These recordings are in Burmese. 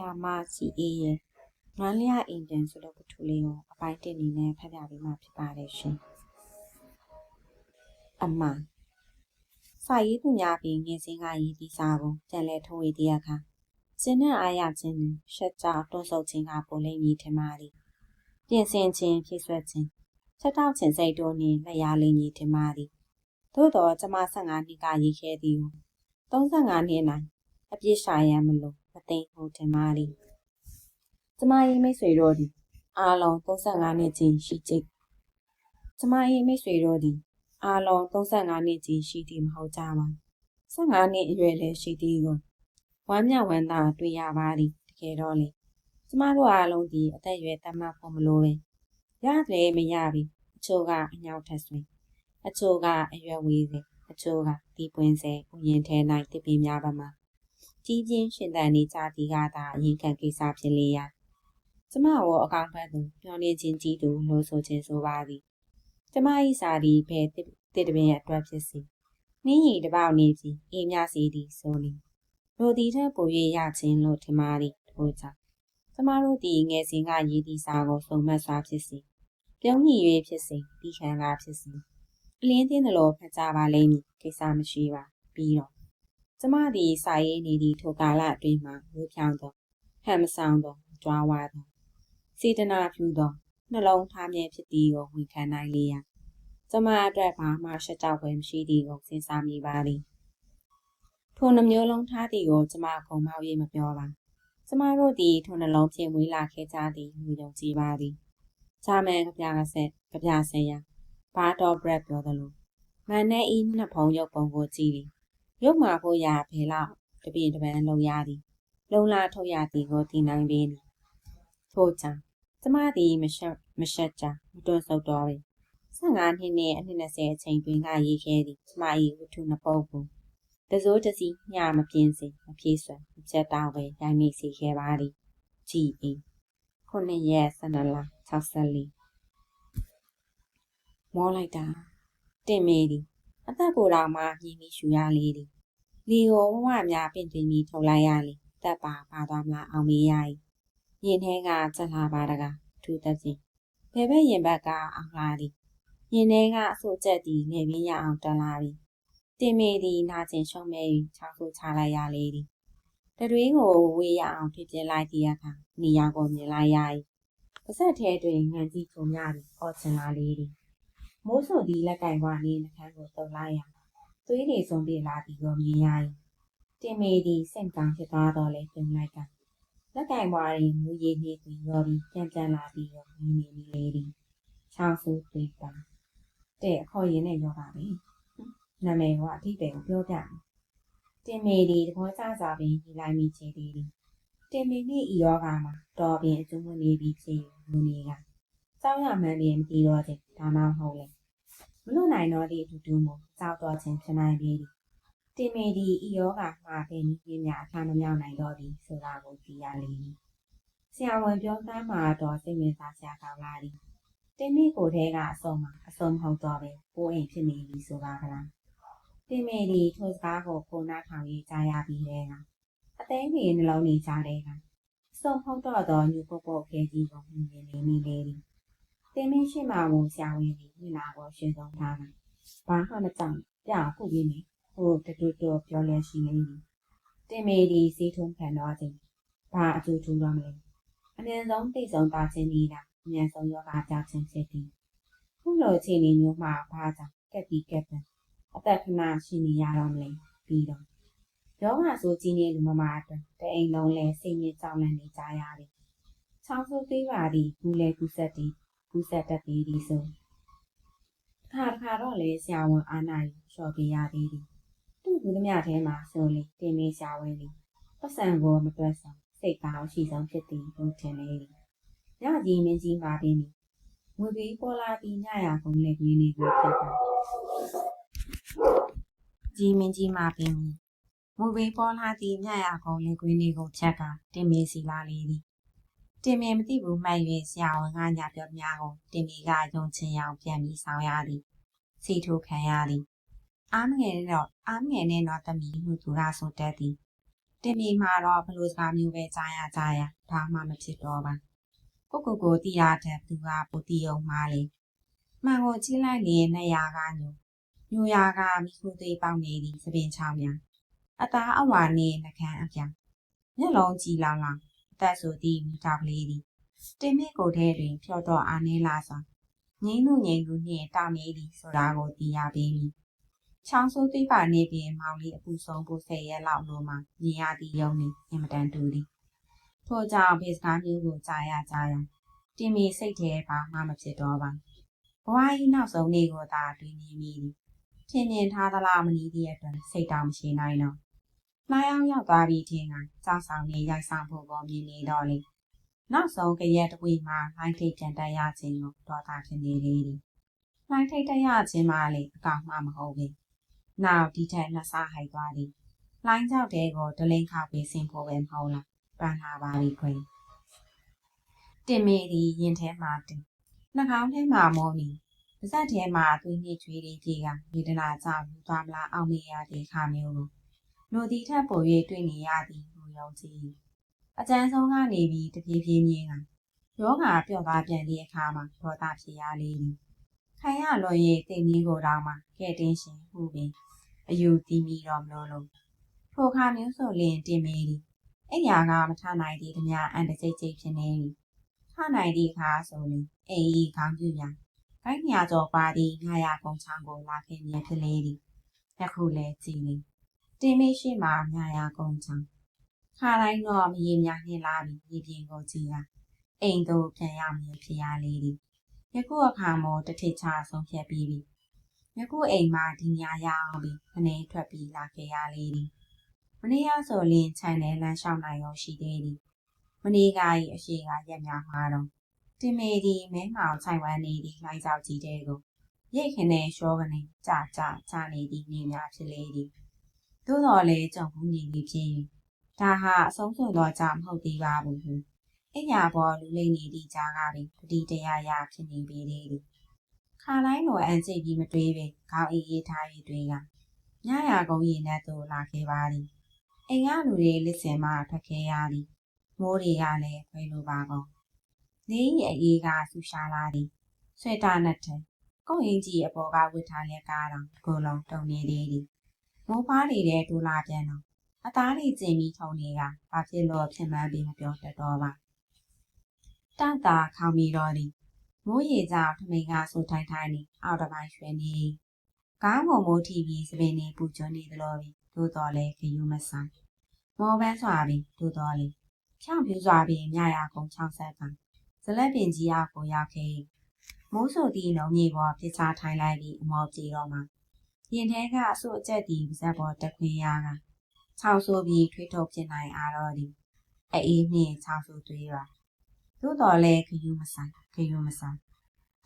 ရာမစီအေးရဲ့နွမ်းလျအိမ်ပြန်ဆိုတဲ့ပထူလေးကိုအပိုင်းတင်နေနဲ့ဖတ်ပြပေးမှာဖြစ်ပါတယ်ရှင်။အမစာရေးသူများပြီးငယ်စဉ်ကရေးသည့်စာကိုပြန်လည်ထုတ်ဝေသည့်အခါစင်နဲ့အားရခြင်းနှင့်ရှက်ကြောတွန်းဆုပ်ခြင်းကပုံလိမ့်မည်ထင်ပါသည်။ပြင်ဆင်ခြင်းဖြည့်ဆွက်ခြင်းချက်တောက်ခြင်းစိတ်တို့နှင့်လက်ရလိမ့်မည်ထင်ပါသည်။သို့တော့ကျမ15နှစ်ကရေးခဲ့သည်ကို35နှစ်၌ အပြစ်ရှာရန်မလို့မသိဟုထင်ပါသည်။ကျမ၏မိတ်ဆွေတို့သည်အားလုံး35နှစ်ချင်းရှိကြ။ကျမ၏မိတ်ဆွေတို့သည်အားလုံး35နှစ်ချင်းရှိသည်မဟုတ်ကြပါ။15နှစ်အရွယ်လည်းရှိသည်ကိုဝမ်းမြောက်ဝမ်းသာတွေ့ရပါသည်တကယ်တော့လေကျမတို့အားလုံးဒီအသက်အရွယ်တတ်မှတ်ဖို့မလိုပဲရတယ်မရပြီအချို့ကအညောက်ထက်ဆွေအချို့ကအရွယ်ဝေးစေအချို့ကတီးပွင့်စေဥယျင်ထဲ၌တပင်းများပါမှာ ကြီးပြင်းရှင်သန်နေကြသည်ကသာအရင်ခံကိစ္စဖြစ်လေရာကျမရောအကောင့်ဖတ်သူမျောနေခြင်းကြီးသူလို့ဆိုခြင်းဆိုပါသည်ကျမ၏စာဒီဘယ်တစ်တပင်းအတွက်ဖြစ်စီနှင်းရီတပေါက်နေပြီအေးမြစီသည်ဆိုလီလိုသည်ထက်ပို၍ရခြင်းလို့ထင်ပါသည်ထို့ကြောင့်ကျမတို့သည်ငယ်စဉ်ကရေးသည့်စာကိုစုံမက်စွာဖြစ်စီပြုံးညီ၍ဖြစ်စီပြီးခံကားဖြစ်စီအလင်းသင်းသလိုဖတ်ကြပါလိမ့်မည်ကိစ္စမရှိပါပြီးတော့ ကျမသည်စာရေးနေသည့်ထိုကာလအတွင်းမှာဝေးဖြောင်းသောဟန်မဆောင်သောကြွားဝါသောစေတနာဖြူသောနှလုံးထားမြဲဖြစ်သည်ကိုဝန်ခံနိုင်လေရာကျမအတွက်ဘာမှရှက်ကြောက်ပွဲမရှိသည်ကိုစဉ်းစားမိပါသည်ထိုနှမျိုးလုံးထားသည်ကိုကျမခုံမောက်၍မပြောပါကျမတို့သည်ထိုနှလုံးဖြင့်ဝေးလာခဲ့ကြသည်လူယုံကြည်ပါသည်ဂျာမန်ကပြကဆက်ကပြဆင်ရဘာတော်ဘရက်ပြောသလိုမန်နဲ့ဤနှစ်ဖုံရုပ်ပုံကိုကြည့်သည် ရုပ်မှာဖို့ရာဖေလောက်တပြင်းတပန်းလုံရသည်လုံလာထုတ်ရသည်ကိုသိနိုင်ပေသည်ထို့ကြောင့်ကျမသည်မရှက်မရှက်ကြမတွန့်ဆုတ်တော့ပေ15နှစ်နဲ့အနှစ်20အချိန်တွင်ကရေးခဲ့သည်ကျမ၏ဝတ္ထုနှစ်ပုဒ်ကိုတစိုးတစီညမပြင်းစေမပြေးဆွမ်းမချက်တောင်းပဲရိုင်းနေစီခဲ့ပါသည်ကြည်အေးခုနှစ်ရက်12လ64မောလိုက်တာတင်မေသည် အသက်ကိုယ်တော်မှမြည်ပြီးရှူရလေသည်လီကိုဝဝများပင့်တင်ပြီးထုတ်လိုက်ရလေတက်ပါပါသွားမလားအောင်မေးရ၏ရင်ထဲကချက်လာပါတကားထူသက်ခြင်းဘယ်ဘက်ရင်ဘက်ကအောင်လာသည်ရင်ထဲကအဆိုးချက်သည်နေပြင်းရအောင်တန်လာသည်တင်မေသည်နာကျင်ရှုံးမဲ၍ခြောက်ဆူချလိုက်ရလေသည်တတွေးကိုဝေးရအောင်ဖြစ်ပြလိုက်သည့်အခါနေရာကိုမြင်လိုက်ရ၏ပါဆက်ထဲတွင်ငံကြီးချုံများသည်အော်ချင်လာလေသည် မိုးဆိုသည်လက်ကင်ကွာနှင့်နှခမ်းကိုတုပ်လိုက်ရသွေးတွေဆုံးပြေလာသည်ကိုမြင်ရ၏တင်မေသည်စင့်ကောင်းဖြစ်သွားတော့လေပြုံးလိုက်ကလက်ကင်ကွာတွင်မူရည်နှင့်သည်ရောပြီးပြန်ပြန်လာသည်ကိုမြင်နေမိလေသည်ချောင်းဆူသွေးပါတဲ့ခေါ်ရင်နဲ့ရောပါပဲနာမည်ကအထိပ္ပယ်ကိုပြောပြတယ်တင်မေသည်သဘောကျစွာပင်ညီလိုက်မိချေသည်တင်မေနှင့်ဤယောဂါမှာတော်ပင်အကျုံးဝင်နေပြီးဖြစ်လူနေက စောင်းရမှန်းပင်မပြီးတော့တဲ့ဒါမှမဟုတ်လေမလွတ်နိုင်တော့သည့်အတူတူမို့ကြောက်တော့ခြင်းဖြစ်နိုင်ပေသည်တင်မေသည်ဤယောဂါမှာပင်ပြင်းများအထာမမြောက်နိုင်တော့သည်ဆိုတာကိုသိရလေသည်ဆရာဝန်ပြောသားမှာတော့စိတ်ဝင်စားစရာကောင်းလာသည်တင်မေကိုယ်ထဲကအစုံမှာအစုံမဟုတ်တော့ပဲပိုးအိမ်ဖြစ်နေပြီဆိုပါကလားတင်မေသည်ထိုစကားကိုကိုနာထောင်ရေးကြားရပြီးတဲ့ကအသိငယ်နှလုံးနေကြတဲ့ကစုံဟုတ်တော့သောညူပုတ်ပုတ်ခဲကြီးကိုမြင်နေမိလေသည် တင်မင်းရှိမှဝန်ဆရာဝန်သည်မျက်နာကိုရှင်းဆုံးထားတာဘာမှမကြောက်ပြခုပြီးနေဟိုတတူတူပြောလဲရှိနေသည်တင်မေသည်စီးထုံးခံတော့ခြင်းဘာအကျိုးထူးတော့မလဲအမြဲဆုံးသိဆုံးပါခြင်းဤလားအမြဲဆုံးယောဂကြောက်ခြင်းဖြစ်သည်ခုလိုအခြေအနေမျိုးမှာဘာကြောင့်ကက်တီကက်တန်အသက်ခဏရှိနေရတော့မလဲပြီးတော့ယောဂဆိုကြီးနေလူမမအတွက်တအိမ်လုံးလဲစိတ်ညစ်ကြောက်လန့်နေကြရတယ်။ချောင်းဆိုးသေးပါသည်ဘူးလဲကူးဆက်သည် ကူးဆက်တတ်သေးသည်ဆိုခါခါတော့လေဆရာဝန်အာနာရီလျှော်ပေးရသေးသည်သူ့ဘူးသမျှထဲမှာဆိုလေတင်မေးဆရာဝန်သည်ပတ်စံကိုမတွက်ဆောင်စိတ်ကောင်းရှိဆုံးဖြစ်သည်လို့ထင်လေသည်ညကြီးမင်းကြီးမှာပင်သည်ဝေပြီးပေါ်လာပြီးညရာကုန်းလေကလေးလေးကိုဖြစ်ပါကြီးမင်းကြီးမှာပင်မူပေပေါ်လာသည့်မြရကုန်းလေကွင်းလေးကိုဖြတ်ကတင်မေစီလာလေသည် တင်မေမသိဘူးမှတ်၍ဆရာဝန်ကညာပြောများကိုတင်မေကယုံချင်အောင်ပြန်ပြီးဆောင်ရသည်စီထိုးခံရသည်အားမငယ်နဲ့တော့အားမငယ်နဲ့တော့တမီဟုသူကဆိုတတ်သည်တင်မီမှာတော့ဘလို့စကားမျိုးပဲကြားရကြားရဘာမှမဖြစ်တော့ပါကိုကိုကိုတီးရတဲ့သူကပူတီအောင်မှားလေမှန်ကိုကြည့်လိုက်ရင်နေရာကညိုညိုရာကမိခိုသေးပေါက်နေသည်သပင်ချောင်းများအသားအဝါနေနှကန်းအပြာမျက်လုံးကြည်လောင်လောင် အသက်ဆိုသည်မိတာကလေးသည်တင်မီကိုထဲတွင်ဖြော့တော့အားနေလာစွာငိမ့်လူငိမ့်လူနှင့်တောင်းနေသည်ဆိုတာကိုသိရပေမည်ချောင်းဆိုးသိပါနေပြင်မောင်လေးအပူဆုံးဖို့ဆယ်ရက်လောက်လို့မှမြင်ရသည့်ယုံနေအင်မတန်တူသည်ထို့ကြောင့်ဖေစကားမျိုးကိုကြားရကြားရတင်မီစိတ်ထဲပါမှမဖြစ်တော့ပါဘဝကြီးနောက်ဆုံးနေ့ကိုသာတွေ့နေမိသည်ဖြင်းဖြင်းထားသလားမနည်းသည့်အတွက်စိတ်တောင်မရှိနိုင်တော့ လာရောက်ရောက်သွားပြီးထင်ကကြောက်ဆောင်နေရိုက်ဆောင်ဖို့ပေါ်မြင်နေတော့လေနောက်ဆုံးကြရက်တဝီမှာလိုင်းထိတ်ပြန်တက်ရခြင်းကိုဒေါသဖြစ်နေလေသည်လိုင်းထိတ်တက်ရခြင်းမှလေအကောင်မှမဟုတ်ဘူးနောက်ဒီထက်နှစ်ဆဟိုက်သွားသည်လိုင်းကြောက်တဲ့ကိုဒလိန်ခောက်ပြီးဆင်ဖို့ပဲမဟုတ်လားပန်းလာပါပြီခွင်တင်မေသည်ရင်ထဲမှာတင်နှာခေါင်းထဲမှာမောနေပါဇက်ထဲမှာသွေးညစ်ချွေးလေးကြီးကဝေဒနာကြောင့်ယူသွားမလားအောင်မေရတဲ့ခါမျိုးကို လူဒီထက်ပို၍တွေ့နေရသည်ဟုယုံကြည်အကျန်းဆုံးကနေပြီးတပြေးပြေးမြင်ကယောဂါပြော့သွားပြန်သည့်အခါမှာဒေါသဖြစ်ရလေသည်ခိုင်ရလွန်၍တိမ်ကြီးကိုတောင်မှကဲ့တင်းရှင်ဟုပင်အယူတီးမိတော့မလို့လို့ထိုခါမျိုးဆိုလင်တင်မေသည်အဲ့ညာကမထနိုင်သည့်ဓမြအန်တကြိတ်ကြိတ်ဖြစ်နေသည်ထနိုင်သည့်အခါဆိုရင်အိမ်ဤခေါင်းပြူညာကိုင်းညာကျော်ပါသည့်ငါရကုန်းချောင်းကိုလာခဲ့မြဲဖြစ်လေသည်ယခုလည်းကြည်နေ တင်မေရှိမှငါရကုန်းချောင်းခါတိုင်းတော့မရေများနှင်းလာပြီးရေပြင်ကိုကြည်ရအိမ်သို့ပြန်ရမည်ဖြစ်ရလေသည်ယခုအခါမှတထိတ်ချဆုံးဖြတ်ပြီးပြီယခုအိမ်မှာဒီညာရအောင်ပြီးခနေထွက်ပြီးလာခဲ့ရလေသည်မနေ့ကဆိုလင်းခြံထဲလမ်းလျှောက်နိုင်ရောရှိသေးသည်မနေ့က၏အရှိကရက်များမှာတော့တင်မေသည်မဲမောင်ဆိုင်ဝမ်းနေသည့်လိုင်းကြောက်ကြီးတဲ့ကိုရိတ်ခင်းနဲ့ရှောကနေကြာကြာကြာနေသည့်နေများဖြစ်လေသည် သို့တော်လည်းကြုံဘူးနေပြီဖြစ်၍ဒါဟာအဆုံးစွန်သောကြောင့်မဟုတ်သေးပါဘူးဟုအညာပေါ်လူလိမ့်နေသည့်ကြားကပင်တတိတရားရဖြစ်နေပေသေးသည်ခါတိုင်းလိုအန်ကျိတ်ပြီးမတွေးပင်ခေါင်းအေးအေးထား၍တွေးကညရာကုန်းရင်နဲ့သို့လာခဲ့ပါသည်အိမ်ကလူတွေလစ်စင်မှထွက်ခဲ့ရသည်မိုးတွေကလည်းခွဲလိုပါကုန်နေရဲ့အေးကဆူရှာလာသည်ဆွဲတာနဲ့တဲ့ကုန်းရင်ကြီးအပေါ်ကဝစ်ထားလက်ကားတောင်ကိုယ်လုံးတုံနေသေးသည် မိုးဖားနေတဲ့ဒူလာပြန်တော့အသားလေးကျင်ပြီးထုံနေကဘာဖြစ်လို့ဖြစ်မှန်းပြီးမပြောတတ်တော့ပါတောက်တာခေါင်းပြီးတော့သည်မိုးရေကြောင့်ထမိန်ကဆူထိုင်းထိုင်းနေအောက်တစ်ပိုင်းရွှဲနေကားမုံမိုးထီပြီးစပင်းနေပူကျွန်းနေသလိုပြီသို့တော်လည်းခယူမဆိုင်မောပန်းစွာပြီးသို့တော်လည်းဖြောင်းပြူစွာပြီးမြရာကုန်းချောင်းဆက်ကဇလက်ပင်ကြီးအားကိုရောက်ခဲ့မိုးဆိုသည့်လုံးမြေပေါ်ပြစ်ချထိုင်းလိုက်ပြီးအမောပြေတော့မှ ရင်ထဲကအဆုအကျက်တီဇက်ပေါ်တက်ခွင်းရကခြောက်ဆိုးပြီးထွေးထုတ်ပြနိုင်အားတော့သည်အေးနှင့်ခြောက်ဆိုးသွေးပါသို့တော်လည်းခယူမဆိုင်ခယူမဆိုင်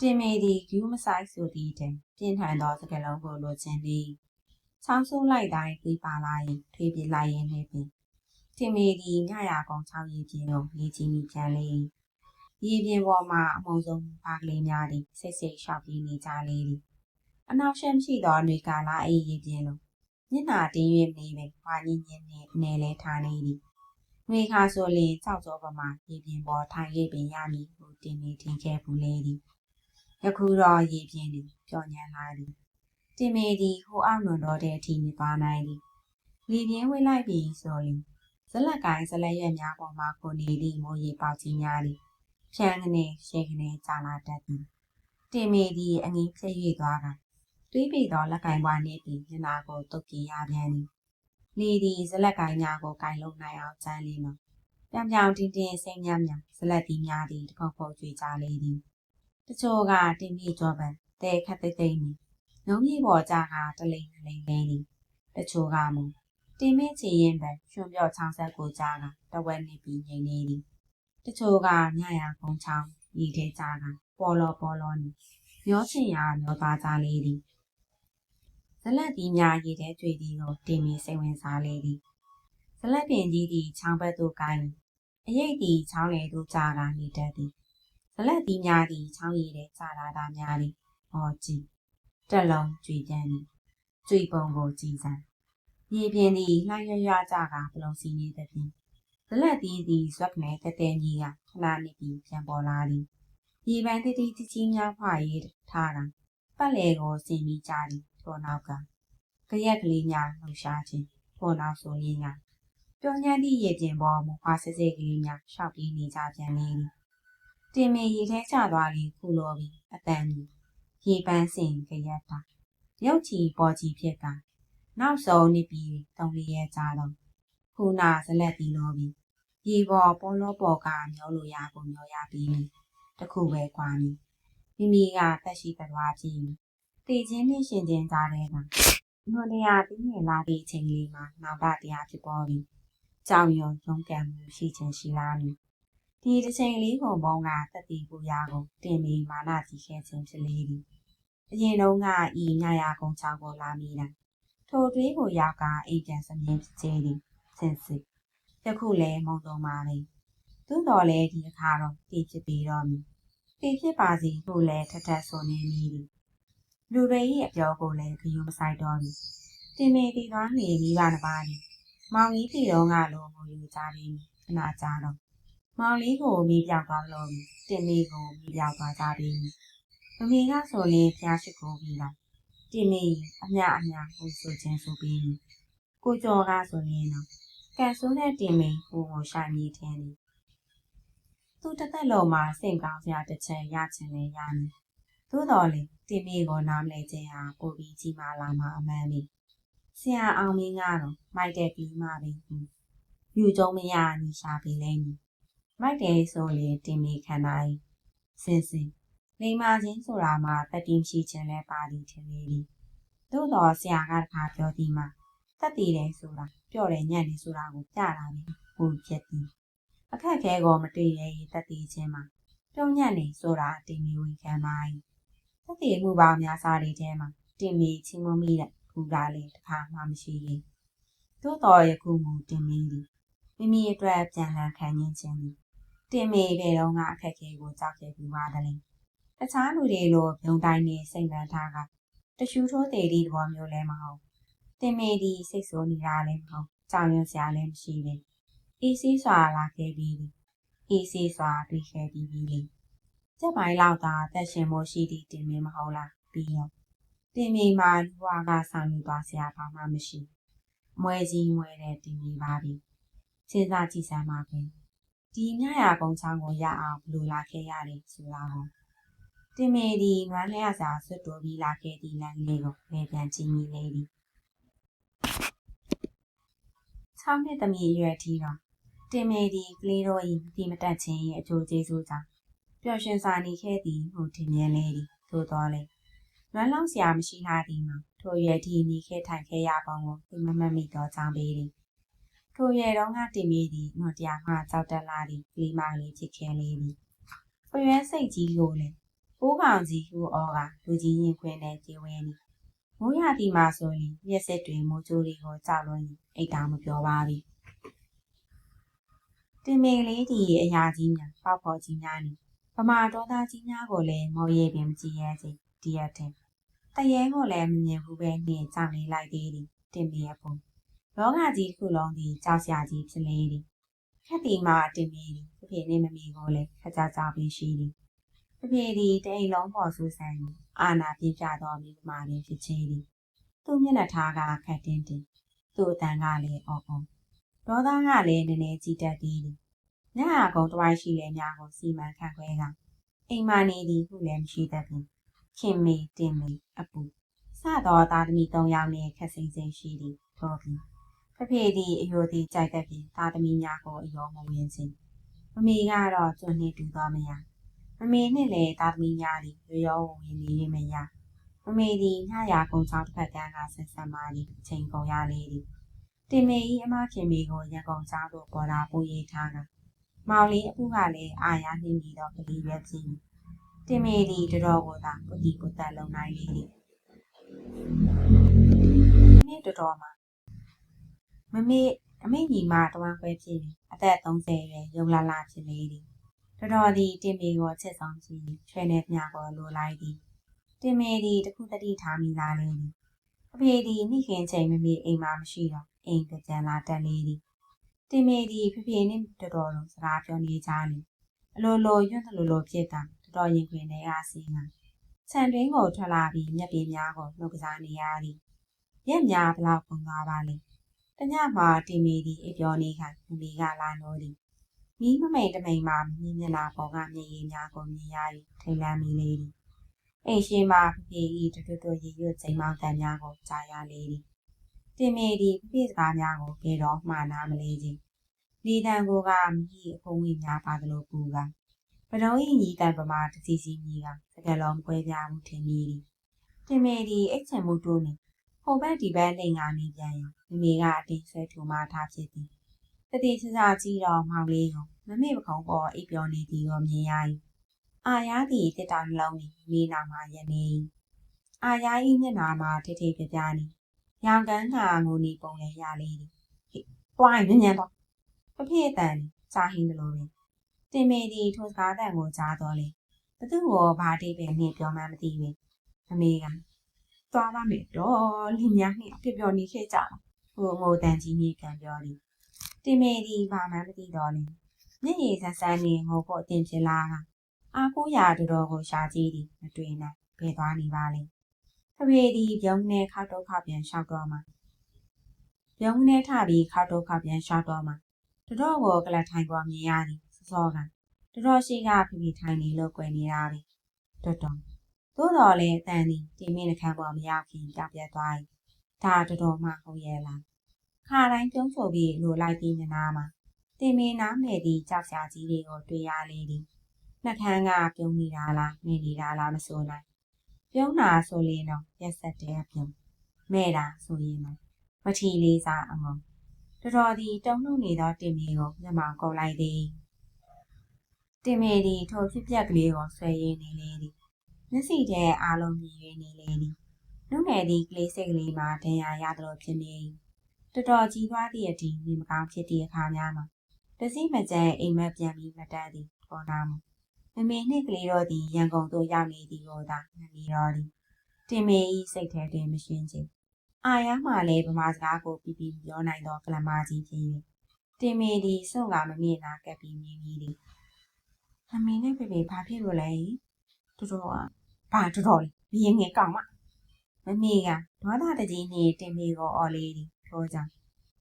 တင်မေသည်ဂူးမဆိုင်ဆိုသည့်တင်ပြင်းထန်သောစကလုံးကိုလိုချင်သည်ချောင်းဆိုးလိုက်တိုင်းပြေးပါလာရင်ထွေးပြလိုက်ရင်နှင့်ပင်တင်မေသည်ညရာကောင်ချောင်းရည်ပြင်းကိုလေးကြီးမိပြန်လေရေပြင်ပေါ်မှာအမုံဆုံးပါကလေးများသည်စိတ်စိတ်ရှောက်ပြေးနေကြလေသည် အနောက်ရှက်မရှိသောနေကာလာအေးရေပြင်းလိုမျက်နာတင်း၍နေပင်ဝါညင်းညင်းနှင့်နယ်လဲထားနေသည်ငွေခါဆိုလင်ကြောက်ကြောပမာရေပြင်ပေါ်ထိုင်ရပင်ရမည်ဟုတင်နေထင်ခဲ့ဘူးလေသည်ယခုတော့ရေပြင်းသည်ပျော်ညံလာသည်တင်မေသည်ဟိုအောက်လွန်တော်တဲ့အထိမြသွားနိုင်သည်လေပြင်းဝေးလိုက်ပြီးဆိုရင်ဇလက်ကိုင်းဇလက်ရွက်များပေါ်မှခုန်နေသည့်မိုးရေပေါက်ကြီးများသည်ဖြန်းကနေရှေကနေကြာလာတတ်သည်တင်မေသည်အငင်းဖြည့်၍သွားက တွေးပြီးသောလက်ကင်ပွားနှင့်ပြီးမျက်နာကိုတုတ်ကြည်ရပြန်သည်လေသည်ဇလက်ကိုင်းများကိုကင်လုံးနိုင်အောင်ကျန်းလီမပြောင်ပြောင်တင်းတင်းစိမ့်များများဇလက်သည်များသည်တခုခုကြွေကြလေသည်တချို့ကတင်မြေကြောပန်တဲခတ်သိမ့်သိမ့်နေလုံးမြေပေါ်ကြကတလိမ့်နှလိမ့်နေသည်တချို့ကမူတင်မင်းချီရင်ပဲရွှွန်ပြော့ချောင်းဆက်ကိုကြားကတဝက်နေပြီးငိမ့်နေသည်တချို့ကညရာကုန်းချောင်းဤထဲကြားကပေါ်လောပေါ်လောနေမျောချင်ရာမျောသွားကြလေသည် ဇလက်ဒီများရည်ထဲတွေ့သည်ကိုတင်မင်းစိတ်ဝင်စားလေသည်ဇလက်ပင်ကြီးသည်ချောင်းဘက်သို့ကိုင်းအရေးသည်ချောင်းလေသို့ကြားကနေတတ်သည်ဇလက်သည်များသည်ချောင်းရည်ထဲကြာလာတာများသည်ဟောကြည့်တက်လုံးကြွေပြန်သည်ကြွေပုံကိုကြည်စမ်းရေပြင်းသည်လှိုင်းရွရွကြကပလုံစီနေသည်ဖြင့်ဇလက်သည်သည်ဇွက်ကနေတတဲကြီးကခဏနေပြီးပြန်ပေါ်လာသည်ရေပန်းတိတိကြီးကြီးများဖွာရေးထားတာပတ်လေကိုစင်ပြီးကြသည် ထိုနောက်ကကြရက်ကလေးများလှူရှားခြင်းထိုနောက်ဆိုရင်ကပျော်ညံ့သည့်ရေပြင်ပေါ်မဖွာစစ်စစ်ကလေးများရှောက်ပြီးနေကြပြန်လေသည်တင်မေရေထဲကျသွားလေခုလိုပြီးအတန်ကြီးရေပန်းစင်ကြရက်တာရုပ်ချီပေါ်ချီဖြစ်ကနောက်ဆုံးနေပြီးတုံးလေးရဲ့ကြားတော့ခုနာဇလက်ပြီးလို့ပြီးရေပေါ်ပေါ်လို့ပေါ်ကမျောလို့ရကိုမျောရပြီးပြီတခုပဲကွာမီမိမိကတက်ရှိတသွားကြည့် တည်ချင်းနှင့်ရှင်ချင်းကြားတဲ့ကညွန်တရားပြီးနေလာတဲ့အချိန်လေးမှာနောက်တာတရားဖြစ်ပေါ်ပြီးကြောင်ရုံရုံးကံမှုရှိချင်းရှိလာမည်ဒီတစ်ချိန်လေးကိုဘုံကတက်တီပူရာကိုတင်ပြီးမာနကြီးခဲ့ခြင်းဖြစ်လေသည်အရင်တုန်းကဤညရာကုန်းချောင်းကိုလာမိတာထိုတွေးကိုရောက်ကအိမ်ပြန်စမြင်ဖြစ်သေးသည်စင်စစ်ယခုလည်းမုံတုံပါလေသို့တော်လည်းဒီအခါတော့တည်ဖြစ်ပြီးတော့မည်တည်ဖြစ်ပါစီဟုလည်းထထဆိုနေမိသည် လူတွေ၏အပြောကိုလည်းဂယုမဆိုင်တော့ဘူးတင်မေတီသွားနေပြီးပါတပါးသည်မောင်ကြီးတီတော့ငါလိုငိုယူကြသည်ခဏကြာတော့မောင်လေးကိုမိပြောက်သွားလို့တင်မေကိုမိပြောက်သွားကြသည်မမေကဆိုရင်ဖျားရှိကိုပြီးလိုက်တင်မေအမြအမြဟိုဆိုခြင်းဆိုပြီးကိုကျော်ကဆိုရင်တော့ကန်ဆိုးနဲ့တင်မေဟိုကိုရှာမိထင်းသည်သူတသက်လုံးမှာစိတ်ကောင်းစရာတစ်ချက်ရချင်လေရမည် သို့တော်လေတင်မေကိုနားမလဲခြင်းဟာပိုပြီးကြီးမားလာမှအမှန်ပဲဆရာအောင်မင်းကတော့မိုက်တဲ့ပြီးမှပဲယူကြုံမရနီရှာပြီးလဲနီမိုက်တယ်ဆိုရင်တင်မေခံနိုင်စင်စင်လိမ္မာချင်းဆိုတာမှတတိရှိခြင်းလဲပါသည်ထင်လေသည်သို့တော်ဆရာကတခါပြောသည်မှာတက်တည်တယ်ဆိုတာပြော့တယ်ညံ့တယ်ဆိုတာကိုပြလာပြီဟိုဖြစ်သည်အခက်ခဲကိုမတွေ့ရရင်တက်တည်ခြင်းမှာပြုံးညံ့နေဆိုတာတင်မီဝင်ခံပါ၏ တက်တည်မှုပါများစားတဲ့ထဲမှာတင်မီချင်းမမိတဲ့ဘူတာလေးတစ်ခါမှမရှိရင်သို့တော်ယခုမူတင်မီသည်မိမိအတွက်ပြန်လည်ခံရင်းခြင်းသည်တင်မီတဲ့တော့ငါအခက်ခဲကိုကြောက်ခဲ့ပြီးပါတယ်တခြားလူတွေလိုပြုံတိုင်းနေစိတ်လန်းထားကတရှူထိုးသေးသည့်သဘောမျိုးလည်းမဟုတ်တင်မေဒီစိတ်ဆိုးနေတာလည်းမဟုတ်ကြောင်ရွံ့စရာလည်းမရှိဘူးအေးဆေးစွာလာခဲ့ပြီးအေးဆေးစွာတွေ့ခဲ့ပြီးပြီ လေကြက်ပိုင်းလောက်သာတက်ရှင်မို့ရှိသည့်တင်မေမဟုတ်လားပြီးတော့တင်မေမှာလူဝါကဆောင်ယူသွားစရာဘာမှမရှိမွဲကြီးမွဲတဲ့တင်မေပါပြီစဉ်းစားကြည့်စမ်းပါခင်ဒီမြရာကုန်းချောင်းကိုရအောင်ဘလို့လာခဲ့ရတယ်ဆိုတာကိုတင်မေဒီနွမ်းလျာစာဆွတ်တိုးပြီးလာခဲ့သည့်လမ်းလေးကိုဝယ်ပြန်ကြည့်မိလေသည်6နှစ်သမီးအရွယ်ထိတော့တင်မေဒီကလေးတို့၏ဒီမတက်ခြင်းရဲ့အကျိုးကျေးဇူးကြောင့် ပျော်ရွှင်စွာနေခဲ့သည်ဟုထင်မြင်လေသည်သို့တော်လည်းလွမ်းလောင်းစရာမရှိလာသည်မှာထိုရွယ်ဒီနေခဲ့ထိုင်ခဲ့ရပုံကိုသိမမှတ်မိသောကြောင့်ပေသည်ထိုရွယ်တော့ကတင်မေသည်ငေါတရားမှကြောက်တက်လာသည်ကလေးမလေးဖြစ်ခဲ့လေသည်ပရွဲစိတ်ကြီးကိုလည်းပိုးကောင်ကြီးဟူအောကလူကြီးရင်ခွင်နဲ့ကျေဝင်းသည်မိုးရသည်မှာဆိုရင်မျက်စိတွေမိုးကြိုးတွေကိုကြောက်လွန်းအိတ်တောင်မပြောပါဘူးတင်မေလေးဒီအရာကြီးများပေါက်ဖော်ကြီးများနေ ဗမာတော်သားကြီးများကိုလည်းမော်ရဲပင်မကြည့်ရစေတရက်တည်းတရဲကိုလည်းမမြင်ဘူးပဲနှင်ကြောင်နေလိုက်သေးသည်တင်မေရဲ့ပုံလောကကြီးတစ်ခုလုံးသည်ကြောက်စရာကြီးဖြစ်လေသည်ခက်တီမှာတင်မေသည်ဖဖေနဲ့မမီကိုလည်းခကြကြပြီးရှိသည်ဖဖေသည်တိမ်လုံးပေါ်ဆူဆန်ကိုအာနာပြပြသောမိမာပင်ဖြစ်ချေသည်သူ့မျက်နှာထားကခက်တင်းတင်းသူ့အတန်ကလည်းအော်အော်ဒေါသကလည်းနည်းနည်းကြည်တက်သည် ညအကုံတဝိုင်းရှိလေများကိုစီမံခန့်ခွဲကအိမ်မနေသည်ဟုလည်းမရှိတတ်ဘူးခင်မေတင်မေအပူစသောသားသမီး၃ယောက်နှင့်ခက်စိမ့်စိမ့်ရှိသည်ထို့ပြီးဖဖေသည်အယိုသည်ကြိုက်တတ်ပြီးသားသမီးများကိုအယောမဝင်ခြင်းမမေကတော့ကျွန်းနှင့်တူသောမယာမမေနှင့်လည်းသားသမီးများသည်ရောရောဝင်နေရမရမမေသည်ညရာကုန်းချောင်းတစ်ဖက်ကန်းကဆက်ဆက်မာသည်အချိန်ကုန်ရလေသည်တင်မေ၏အမခင်မေကိုရန်ကုန်ချောင်းသို့ပေါ်လာပို့ရေးထားက မောင်လေးအပူကလည်းအာရနှင်းပြီးတော့ကလေးရွက်ကြည့်တင်မေသည်တတော်ကိုသာပုတိပုတ္တလုံနိုင်လေသည်နေ့တော်တော်မှာမမေအမိညီမတဝမ်းခွဲဖြစ်နေအသက်30ရွယ်ရုံလာလာဖြစ်လေသည်တော်တော်သည်တင်မေကိုချက်ဆောင်ကြည့်ချွဲနေမြကိုလိုလိုက်သည်တင်မေသည်တခုတတိထားမိလာလေသည်အဖေဒီနှိခင်ချိန်မမေအိမ်မှာမရှိတော့အိမ်ပြန်လာတက်လေသည် တင်မေဒီဖေဖေနဲ့တော်တော်လုံးစကားပြောနေကြလေအလိုလိုရွတ်တယ်လိုလိုဖြစ်တာတော်တော်ရင်ခွင်နေရစီငါခြံတွင်းကိုထွက်လာပြီးမျက်ပြေများကိုနှုတ်ကစားနေရသည်ရက်များဘလောက်ပုံသွားပါလိမ့်တညမှာတင်မေဒီအိပ်ပြောနေခိုင်မမီကလာနိုးသည်မီးမမိန်တမိန်မှာမြင်းမျက်နှာပေါ်ကမျက်ရည်များကိုမြင်ရ၍ထိတ်လန့်မိလေသည်အိမ်ရှိမှာဖေဖေဤတွတ်တွတ်ရည်ရွတ်ချိန်မောင်းတန်များကိုကြားရလေသည် တင်မေဒီဖေဖေစကားများကိုဘယ်တော့မှနားမလဲခြင်းလေတံကိုကမြည်အဖုံးကြီးများပါသလိုပူကပတော်ဤညီတန်ပမာတစီစီမြည်ကစကလုံးပွဲပြမှုထင်မိသည်တင်မေဒီအိတ်ချင်မှုတိုးနေဟိုဘက်ဒီဘက်လိန်ကနေပြန်ရင်မမေကအတင်းဆွဲထူမထားဖြစ်သည်တတိချစာကြည့်တော့မောင်လေးကိုမမေပခုံးပေါ်အိပ်ပျော်နေသည်ကိုမြင်ရ၏အာရသည်တစ်တောင်နှလုံးသည်မိနာမှာရနေ၏အာရ၏မျက်နှာမှာထိထိပြပြနေ ရောင်ကန်းကငိုနေပုံလည်းရလေသည်ဟေ့ပွိုင်းညံ့တော့ဖဖေးအတန်သည်စာဟင်းတလို့ပင်တင်မေသည်ထိုစကားတန်ကိုကြားတော်လေဘသူ့ကိုဘာတိပဲနှင့်ပြောမှမသိပင်မမေကသွားပါမယ်တော့လင်များနှင့်ပြပျော်နေခဲ့ကြတာဟိုငိုတန်ကြီးမြေပြန်ပြောသည်တင်မေသည်ဘာမှမသိတော့လေမျက်ရည်ဆန်းဆန်းနေငိုဖို့အတင်ဖြစ်လာကအာကိုရာတော်တော်ကိုရှာကြည့်သည်မတွေ့နိုင်ဘယ်သွားနေပါလဲ ဖဖေသည်ပြုံးနေခောက်တော့ခောက်ပြန်လျှောက်တော့မှပြုံးနေထပြီးခောက်တော့ခောက်ပြန်လျှောက်တော့မှတော်တော်ကိုကလတ်ထိုင်ပေါ်မြင်ရသည်စောစောကတော်တော်ရှိကဖိဖိထိုင်နေလို့꿰နေတာပဲတော်တော်သို့တော်လည်းအတန်သည်တင်မင်းနှခမ်းပေါ်မရောက်ခင်ပြပြသွား၏ဒါတော်တော်မှဟုတ်ရဲ့လားခါတိုင်းပြုံးဆိုပြီးလိုလိုက်ပြီးမျက်နှာမှာတင်မင်းနားမယ်သည့်ကြောက်စရာကြီးတွေကိုတွေ့ရလေသည်နှခမ်းကပြုံးနေတာလားနေနေတာလားမဆိုနိုင် ပြုံးတာဆိုရင်တော့ရက်ဆက်တဲ့ပြုံးမဲ့တာဆိုရင်တော့မထီလေးစားအငုံတော်တော်ဒီတုံနှုတ်နေသောတင်မင်းကိုမျက်မှောင်ကုန်လိုက်သည်တင်မင်းဒီထိုဖြစ်ပျက်ကလေးကိုဆွဲရင်းနေလေသည်မျက်စိထဲအားလုံးမြည်ရင်းနေလေသည်နှုတ်နယ်သည်ကလေးစိတ်ကလေးမှာဒဏ်ရာရသလိုဖြစ်နေ၏တော်တော်ကြီးသွားသည့်အထိနေမကောင်းဖြစ်သည့်အခါများမှာတစည်းမကြမ်းအိမ်မက်ပြန်ပြီးမတတ်သည်ပေါ်နာမှု မမေနှင့်ကလေးတော်သည်ရန်ကုန်သို့ရောက်နေသည်ကိုသာမြင်နေတော်သည်တင်မေ၏စိတ်ထဲတွင်မရှင်းချင်အာရမှလည်းဗမာစကားကိုပြပြပြောနိုင်သောကလမကြီးဖြစ်၍တင်မေသည်စွန့်ကမမြင်နာကပ်ပြီးမြင်မိသည်မမေနဲ့ဖေဖေဘာဖြစ်လို့လဲတော်တော်ကဘာတော်တော်လေဘီရင်ငယ်ကောင်းမမမေကဒေါသတကြီးနှင့်တင်မေကိုအော်လေးသည်ထိုကြောင့်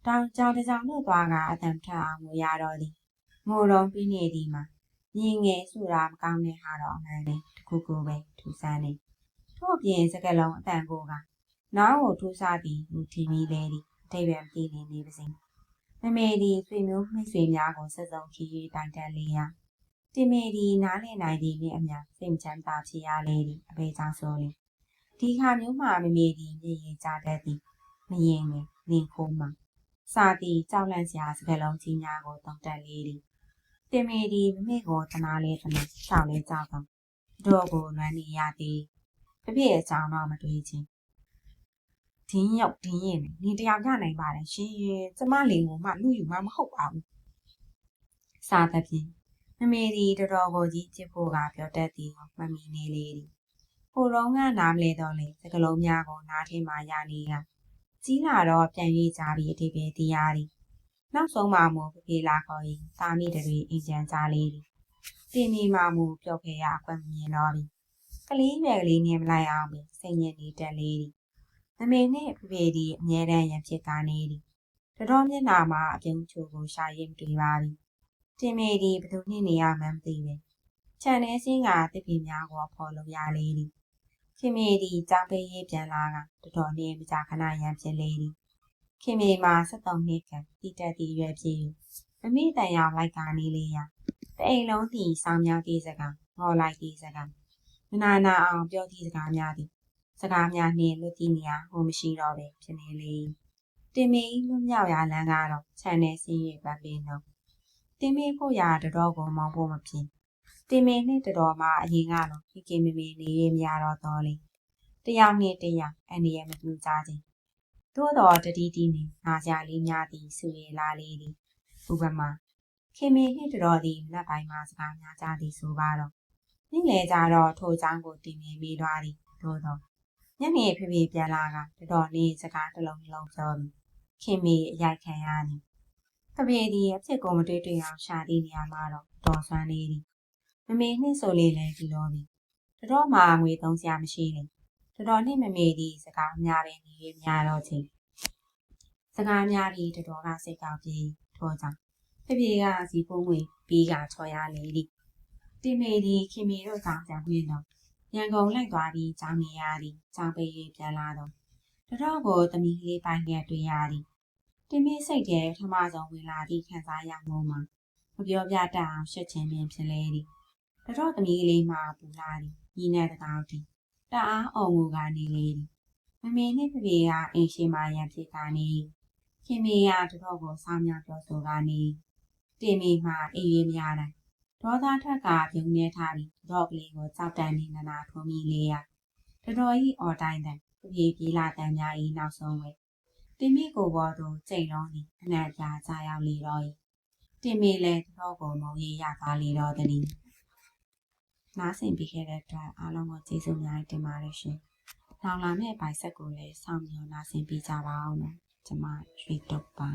တောင်ကြောင်တကြောင်တို့သွားကအတန်ထအောင်ငိုရတော့သည်ငိုတော့ပြီးနေသည်မှာ မြင်ငယ်ဆိုတာမကောင်းတဲ့ဟာတော့အမှန်ပဲတခုခုပဲထူဆန်းနေထို့ပြင်စကလုံးအတန်ကိုကနားကိုထူးဆသည်လူထီမီလဲသည်အတိတ်ပဲမသိနေနေပါစေမမေသည်ဆွေမျိုးမိတ်ဆွေများကိုဆက်စုံခီး၍တိုင်တန်လေးရတင်မေသည်နားလည်နိုင်သည်နှင့်အမျှစိတ်ချမ်းသာဖြစ်ရလေသည်အပေကြောင့်ဆိုလေဒီခါမျိုးမှာမမေသည်မြည်ရင်ကြတတ်သည်မရင်ငယ်လင်ခိုးမှစာသည်ကြောက်လန့်စရာစကားလုံးကြီးများကိုတောင်းတလေသည် တင်မေဒီမမေကိုတနာလေးတနာရှောက်လေးကြောက်တော့တို့ကိုလွမ်းနေရသည်ဖဖေအကြောင်းတော့မတွေးချင်းဒင်းရောက်ဒင်းရင်နေတယောက်ရနိုင်ပါတယ်ရှင်ကျမလေးကိုမှလူယူမှမဟုတ်ပါဘူးစာသဖြင့်မမေဒီတော်တော်ကိုကြီးချစ်ဖို့ကပြောတတ်သည်မမီနေလေသည်ဟိုတော့ကနားမလဲတော့လေစကလုံးများကိုနားထင်းမှရနေကကြီးလာတော့ပြန်၍ကြားပြီးအတိပဲတရားသည် နောက်ဆုံးမှမူဖေလာခေါ်၏သာမိတွေအင်ဂျန်ကြားလေးသည်တင်မီမှမူပျောက်ခဲ့ရအကွက်မြင်တော့သည်ကလေးရွယ်ကလေးနဲ့မလိုက်အောင်ပင်စိတ်ညစ်နေတက်လေးသည်မမေနှင့်ဖေဖေသည်အမြဲတမ်းရံဖြစ်ကားနေသည်တတော်မျက်နာမှာအပြုံးချိုကိုရှာရင်မတွေ့ပါသည်တင်မေသည်ဘသူနှင့်နေရမှန်းမသိပဲခြံထဲစင်းကတစ်ပင်များကိုဖော်လို့ရလေသည်ခင်မေသည်ကြောင်းပေးရေးပြန်လာကတော်တော်နဲ့မကြာခဏရံဖြစ်လေသည် ခင်မေမှာ73နှစ်ခန့်တည်တက်သည့်ရွယ်ဖြစ်မမိတန်ရောင်လိုက်ကနေလေရာတအိမ်လုံးသည်စောင်းများသေးစကားငေါ်လိုက်သေးစကားမနာနာအောင်ပြောသည့်စကားများသည်စကားများနှင့်လွတ်တည်နေရဟိုမရှိတော့ပဲဖြစ်နေလေတင်မေဤလွတ်မြောက်ရာလမ်းကတော့ခြံထဲဆင်းရဲပတ်ပင်တော့တင်မေဖို့ရာတတော်ကိုမောင်းဖို့မဖြစ်တင်မေနှင့်တတော်မှာအရင်ကတော့ခိကိမမေနေရမရတော့တော်လေတယောက်နှင့်တယောက်အန္တရာယ်မပြူကြခြင်း သို့တော်တတိတီနှင့်နာကြလေးများသည်ဆူရလာလေးသည်ဥပမာခင်မေနှင့်တတော်သည်လက်ပိုင်းမှာစကားများကြသည်ဆိုပါတော့နေ့လေကြတော့ထိုเจ้าကိုတင်မြင်မိသွားသည်သို့သောည ညနေဖေဖေပြန်လာကတော်တော်လေးစကားတစ်လုံးတစ်လုံးပြောပြီးခင်မီအရိုက်ခံရသည် ။ကပေဒီအဖြစ်ကိုမတွေ့တွေ့အောင်ရှာသည့်နေရာမှာတော့တော်ဆွမ်းနေသည်။မမေနှင့်ဆိုလေလဲဒီလိုသည်။တတော်မှငွေသုံးစရာမရှိလေ။ တတော်နှင့်မမေသည်စကားများပင်နေ၍များတော့ချင်း။စကားများပြီးတတော်ကစိတ်ကောက်ပြီးထို့ကြောင့်ဖေဖေကစီဖုံးငွေပြီးကချော်ရလေသည်။တင်မေသည်ခင်မီတို့ကြောင့်ပြန်ဝင်တော့ရန်ကုန်လိုက်သွားပြီးကြောင်းနေရသည်။ကြောင်းပေး၍ပြန်လာတော့တတော်ကိုသမီးလေးပိုင်းနဲ့တွေ့ရသည်တင်မေစိတ်ထဲပထမဆုံးဝင်လာသည့်ခံစားရမှုမှာမပြောပြတတ်အောင်ရှက်ချင်းပင်ဖြစ်လေသည်တတော်သမီးလေးမှပူလာသည်ညီနဲ့တကောက်သည် တအားအောင်ငူကနေလေသည်မမေနှင့်ဖေဖေကအိမ်ရှိမှရန်ဖြစ်ကနေခင်မေကတတော်ကိုစောင်းများပြောဆိုကနေတင်မေမှအိမ်ရမရတိုင်းဒေါသထက်ကပြုံနေထားပြီးတတော်ကလေးကိုကြောက်တန်နေနာနာထုံးမိလေရတတော်ဤအော်တိုင်းတန်ဖေဖေပြေးလာတန်များဤနောက်ဆုံးဝဲတင်မေကိုဘောသူကြိတ်လုံးနီအနက်ပြားကြရောက်လေတော့၏တင်မေလည်းတော့ကိုမုံရီရသွားလေတော့တည်း နားဆင်ပြီးခဲ့တဲ့အတွက်အားလုံးကိုကျေးဇူးများတင်ပါတယ်ရှင်။နောက်လာမယ့်ပိုက်ဆက်ကိုလည်းစောင့်မျှော်နားဆင်ပြီးကြပါအောင်နော်။ကျွန်မရွှေတုပ်ပါ